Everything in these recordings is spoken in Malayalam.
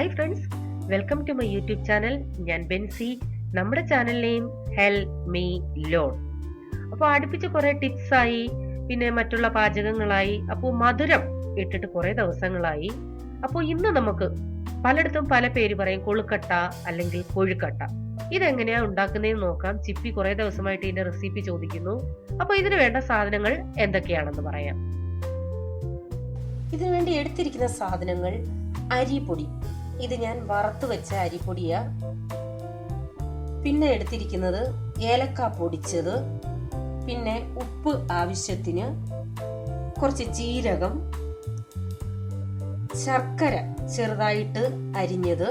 Welcome to my YouTube channel ഞാൻ ബെൻസി. നമ്മുടെ channel name hell me loan അപ്പോൾ അടുപ്പിച്ച് കുറേ ടിപ്സായി പിന്നെ മറ്റുള്ള പാചകങ്ങളായി അപ്പോൾ മധുരം ഇട്ടിട്ട് കുറേ ദിവസങ്ങളായി. അപ്പോൾ ഇന്ന് നമുക്ക് പലയിടത്തും പല പേര് പറയും കൊളുക്കട്ട അല്ലെങ്കിൽ കൊഴുക്കട്ട. ഇതെങ്ങനെയാ ഉണ്ടാക്കുന്നതെന്ന് നോക്കാം. ചിപ്പി കുറേ ദിവസമായിട്ട് ഇതിന്റെ റെസിപ്പി ചോദിക്കുന്നു. അപ്പോൾ ഇതിന് വേണ്ട സാധനങ്ങൾ എന്തൊക്കെയാണെന്ന് പറയാം. ഇതിനു വേണ്ടി എടുത്തിരിക്കുന്ന സാധനങ്ങൾ അരിപ്പൊടി. ഇത് ഞാൻ വറുത്ത് വെച്ച അരിപ്പൊടിയാ. പിന്നെ എടുത്തിരിക്കുന്നത് ഏലക്ക പൊടിച്ചത്. പിന്നെ ഉപ്പ് ആവശ്യത്തിന് കുറച്ച് ജീരകം ശർക്കര ചെറുതായിട്ട് അരിഞ്ഞത്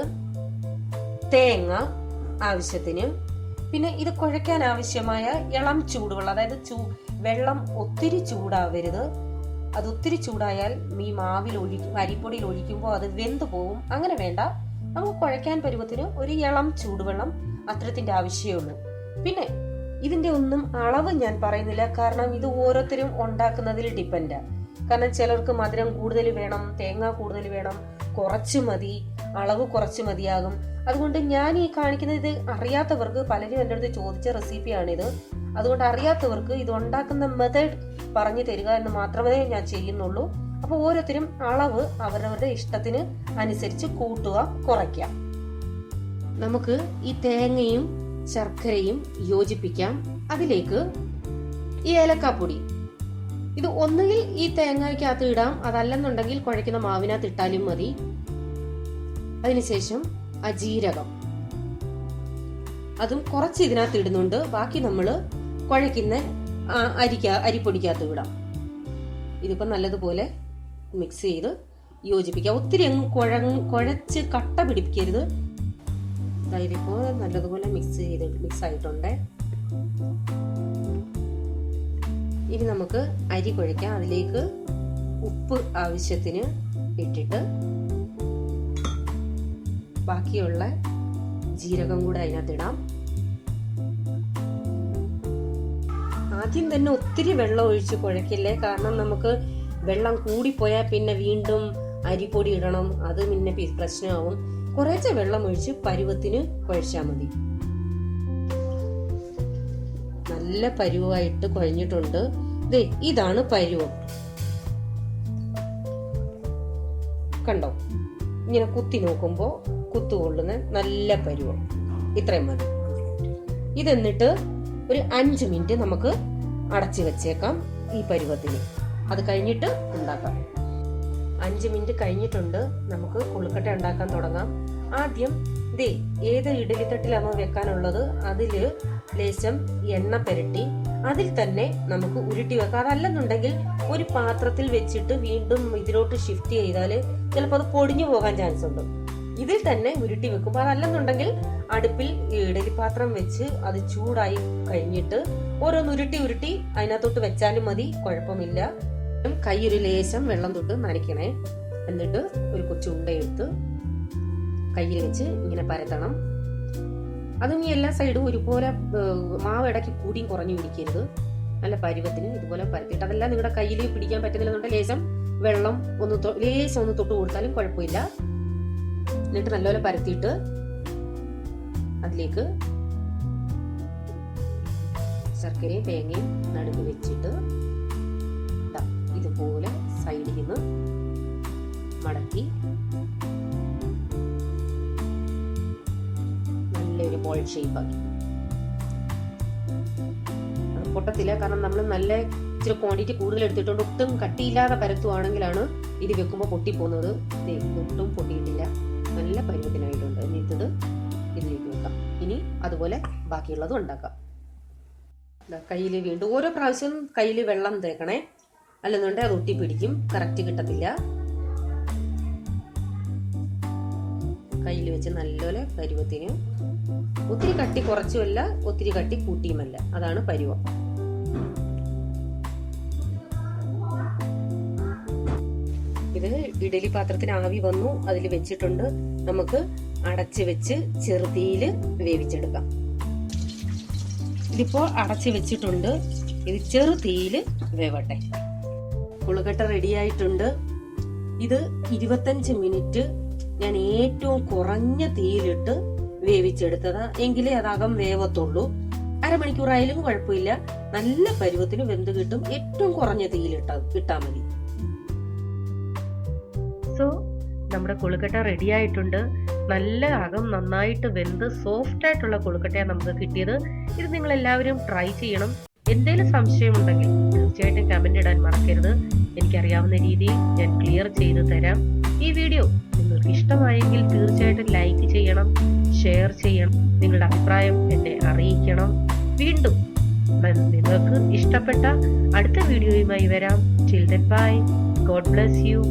തേങ്ങ ആവശ്യത്തിന്. പിന്നെ ഇത് കുഴയ്ക്കാൻ ആവശ്യമായ ഇളം ചൂടുവെള്ളം അതായത് ചൂ വെള്ളം ഒത്തിരി ചൂടാവരുത്. അത് ഒത്തിരി ചൂടായാൽ ഈ മാവിൽ ഒഴിക്കും അരിപ്പൊടിയിൽ ഒഴിക്കുമ്പോൾ അത് വെന്ത് പോവും. അങ്ങനെ വേണ്ട. നമുക്ക് കുഴയ്ക്കാൻ പരുവത്തിന് ഒരു ഇളം ചൂടുവെള്ളം അത്രത്തിന്റെ ആവശ്യമേ ഉള്ളൂ. പിന്നെ ഇതിന്റെ ഒന്നും അളവ് ഞാൻ പറയുന്നില്ല. കാരണം ഇത് ഓരോരുത്തരും ഉണ്ടാക്കുന്നതിൽ ഡിപ്പെൻഡ് കാരണം ചിലർക്ക് മധുരം കൂടുതൽ വേണം തേങ്ങ കൂടുതൽ വേണം കുറച്ച് മതി അളവ് കുറച്ച് മതിയാകും. അതുകൊണ്ട് ഞാൻ ഈ കാണിക്കുന്നത് ഇത് അറിയാത്തവർക്ക് പലരും എന്റെ അടുത്ത് ചോദിച്ച റെസിപ്പിയാണിത് അതുകൊണ്ട് അറിയാത്തവർക്ക് ഇത് ഉണ്ടാക്കുന്ന മെത്തേഡ് പറഞ്ഞു തരിക എന്ന് മാത്രമേ ഞാൻ ചെയ്യുന്നുള്ളൂ. അപ്പോൾ ഓരോരുത്തരും അളവ് അവരവരുടെ ഇഷ്ടത്തിന് അനുസരിച്ച് കൂട്ടുക കുറയ്ക്കാം നമുക്ക് ഈ തേങ്ങയും ശർക്കരയും യോജിപ്പിക്കാം. അതിലേക്ക് ഈ ഏലക്കാപ്പൊടി. ഇത് ഒന്നുകിൽ ഈ തേങ്ങയ്ക്കകത്ത് ഇടാം. അതല്ലെന്നുണ്ടെങ്കിൽ കുഴയ്ക്കുന്ന മാവിനകത്ത് ഇട്ടാലും മതി. അതിനുശേഷം അജീരകം അതും കുറച്ച് ഇതിനകത്ത് ഇടുന്നുണ്ട്. ബാക്കി നമ്മൾ കുഴയ്ക്കുന്ന അരിക്ക അരിപ്പൊടിക്കകത്ത് വിടാം ഇതിപ്പോൾ നല്ലതുപോലെ മിക്സ് ചെയ്ത് യോജിപ്പിക്കാം. ഒത്തിരി അങ്ങ് കുഴ കുഴച്ച് കട്ട പിടിപ്പിക്കരുത്. ഇതിപ്പോൾ നല്ലതുപോലെ മിക്സ് ചെയ്ത് മിക്സ് ആയിട്ടുണ്ട്. ഇനി നമുക്ക് അരി കുഴയ്ക്കാം. അതിലേക്ക് ഉപ്പ് ആവശ്യത്തിന് ഇട്ടിട്ട് ബാക്കിയുള്ള ജീരകം കൂടെ അതിനകത്ത് ആദ്യം തന്നെ ഒത്തിരി വെള്ളം ഒഴിച്ച് കുഴക്കില്ലേ? കാരണം നമുക്ക് വെള്ളം കൂടിപ്പോയാൽ പിന്നെ വീണ്ടും അരിപ്പൊടി ഇടണം. അത് പിന്നെ പ്രശ്നമാവും. കുറേശ്ശെ വെള്ളം ഒഴിച്ച് പരുവത്തിന് കുഴച്ചാൽ മതി. നല്ല പരുവായിട്ട് കുഴഞ്ഞിട്ടുണ്ട്. ദേ ഇതാണ് പരുവം. കണ്ടോ? ഇങ്ങനെ കുത്തി നോക്കുമ്പോൾ കുത്തുകൊള്ളുന്ന നല്ല പരുവം. ഇത്രയും മതി. ഇതെന്നിട്ട് ഒരു അഞ്ച് മിനിറ്റ് നമുക്ക് അടച്ചു വെച്ചേക്കാം ഈ പരുവത്തിന്. അത് കഴിഞ്ഞിട്ട് ഉണ്ടാക്കാം. അഞ്ച് മിനിറ്റ് കഴിഞ്ഞിട്ടുണ്ട്. നമുക്ക് കൊഴുക്കട്ട ഉണ്ടാക്കാൻ തുടങ്ങാം. ആദ്യം ഇതേ ഏത് ഇഡലിത്തട്ടിലാണോ വെക്കാനുള്ളത് അതിൽ ലേശം എണ്ണ പുരട്ടി അതിൽ തന്നെ നമുക്ക് ഉരുട്ടി വെക്കാം. അതല്ലെന്നുണ്ടെങ്കിൽ ഒരു പാത്രത്തിൽ വെച്ചിട്ട് വീണ്ടും ഇതിലോട്ട് ഷിഫ്റ്റ് ചെയ്താൽ ചിലപ്പോൾ അത് പൊടിഞ്ഞു പോകാൻ ചാൻസ് ഉണ്ട്. ഇതിൽ തന്നെ ഉരുട്ടി വെക്കും. അതല്ലെന്നുണ്ടെങ്കിൽ അടുപ്പിൽ ഇഡലി പാത്രം വെച്ച് അത് ചൂടായി കഴിഞ്ഞിട്ട് ഓരോന്ന് ഉരുട്ടി ഉരുട്ടി അതിനകത്തോട്ട് വെച്ചാലും മതി കുഴപ്പമില്ല. കൈ ഒരു ലേശം വെള്ളം തൊട്ട് നനയ്ക്കണേ. എന്നിട്ട് ഒരു കൊച്ചു ഉണ്ടയെടുത്ത് കയ്യിൽ വെച്ച് ഇങ്ങനെ പരത്തണം. അതും ഈ എല്ലാ സൈഡും ഒരുപോലെ മാവ് ഇടയ്ക്ക് കൂടിയും കുറഞ്ഞു പിടിക്കരുത്. നല്ല പരുവത്തിന് ഇതുപോലെ പരത്തിയിട്ട് അതെല്ലാം നിങ്ങളുടെ കയ്യിൽ പിടിക്കാൻ പറ്റുന്നില്ലെന്നുണ്ടെങ്കിൽ ലേശം വെള്ളം ഒന്ന് ലേശം ഒന്ന് തൊട്ട് കൊടുത്താലും കുഴപ്പമില്ല. എന്നിട്ട് നല്ലപോലെ പരത്തിയിട്ട് അതിലേക്ക് ശർക്കരയും തേങ്ങയും നടുക്ക് വെച്ചിട്ട് ഇതുപോലെ സൈഡിൽ നിന്ന് മടക്കി നല്ലൊരു ബോൾ ഷേപ്പാക്കി അത് പൊട്ടത്തില്ല. കാരണം നമ്മൾ നല്ല ഇച്ചിരി ക്വാണ്ടിറ്റി കൂടുതൽ എടുത്തിട്ടുണ്ട് ഒട്ടും കട്ടിയില്ലാതെ പരത്തുവാണെങ്കിലാണ് ഇത് വെക്കുമ്പോൾ പൊട്ടിപ്പോകുന്നത്. ഒട്ടും പൊട്ടിയിട്ടില്ല. നല്ല പരുവത്തിനായിട്ടുണ്ട് എന്നിട്ടത് ഇത് ഇതിലേക്ക് വെക്കാം. ഇനി അതുപോലെ ബാക്കിയുള്ളതും ഉണ്ടാക്കാം. കയ്യിൽ വീണ്ടും ഓരോ പ്രാവശ്യം കയ്യിൽ വെള്ളം തേക്കണേ. അല്ലെന്നുണ്ടെങ്കിൽ അത് ഒട്ടി പിടിക്കും കറക്റ്റ് കിട്ടത്തില്ല. കയ്യിൽ വെച്ച് നല്ലപോലെ പരുവത്തിന് ഒത്തിരി കട്ടി കുറച്ചുമല്ല ഒത്തിരി കട്ടി കൂട്ടിയുമല്ല. അതാണ് പരുവം. ഇത് ഇഡലി പാത്രത്തിന് ആവി വന്നു അതിൽ വെച്ചിട്ടുണ്ട്. നമുക്ക് അടച്ച് വെച്ച് ചെറുതീയിൽ വേവിച്ചെടുക്കാം. ഇതിപ്പോൾ അടച്ച് വെച്ചിട്ടുണ്ട്. ഇത് ചെറുതീയിൽ വേവട്ടെ. പുളുകട്ട റെഡിയായിട്ടുണ്ട്. ഇത് ഇരുപത്തഞ്ച് മിനിറ്റ് ഞാൻ ഏറ്റവും കുറഞ്ഞ തീയിലിട്ട് വേവിച്ചെടുത്തതാ. എങ്കിലേ അതാകം വേവത്തുള്ളൂ. അരമണിക്കൂറായാലും കുഴപ്പമില്ല. നല്ല പരുവത്തിന് വെന്ത് കിട്ടും. ഏറ്റവും കുറഞ്ഞ തീയിലിട്ടാ ഇട്ടാ മതി. സോ നമ്മുടെ കൊഴുക്കട്ട റെഡി ആയിട്ടുണ്ട്. നല്ല അകം നന്നായിട്ട് വെന്ത് സോഫ്റ്റ് ആയിട്ടുള്ള കൊഴുക്കട്ടയാണ് നമുക്ക് കിട്ടിയത്. ഇത് നിങ്ങൾ എല്ലാവരും ട്രൈ ചെയ്യണം. എന്തെങ്കിലും സംശയമുണ്ടെങ്കിൽ തീർച്ചയായിട്ടും കമന്റ് ഇടാൻ മറക്കരുത്. എനിക്കറിയാവുന്ന രീതിയിൽ ഞാൻ ക്ലിയർ ചെയ്ത് തരാം. ഈ വീഡിയോ നിങ്ങൾക്ക് ഇഷ്ടമായെങ്കിൽ തീർച്ചയായിട്ടും ലൈക്ക് ചെയ്യണം ഷെയർ ചെയ്യണം നിങ്ങളുടെ അഭിപ്രായം എന്നെ അറിയിക്കണം. വീണ്ടും നിങ്ങൾക്ക് ഇഷ്ടപ്പെട്ട അടുത്ത വീഡിയോയുമായി വരാം. Children bye god bless you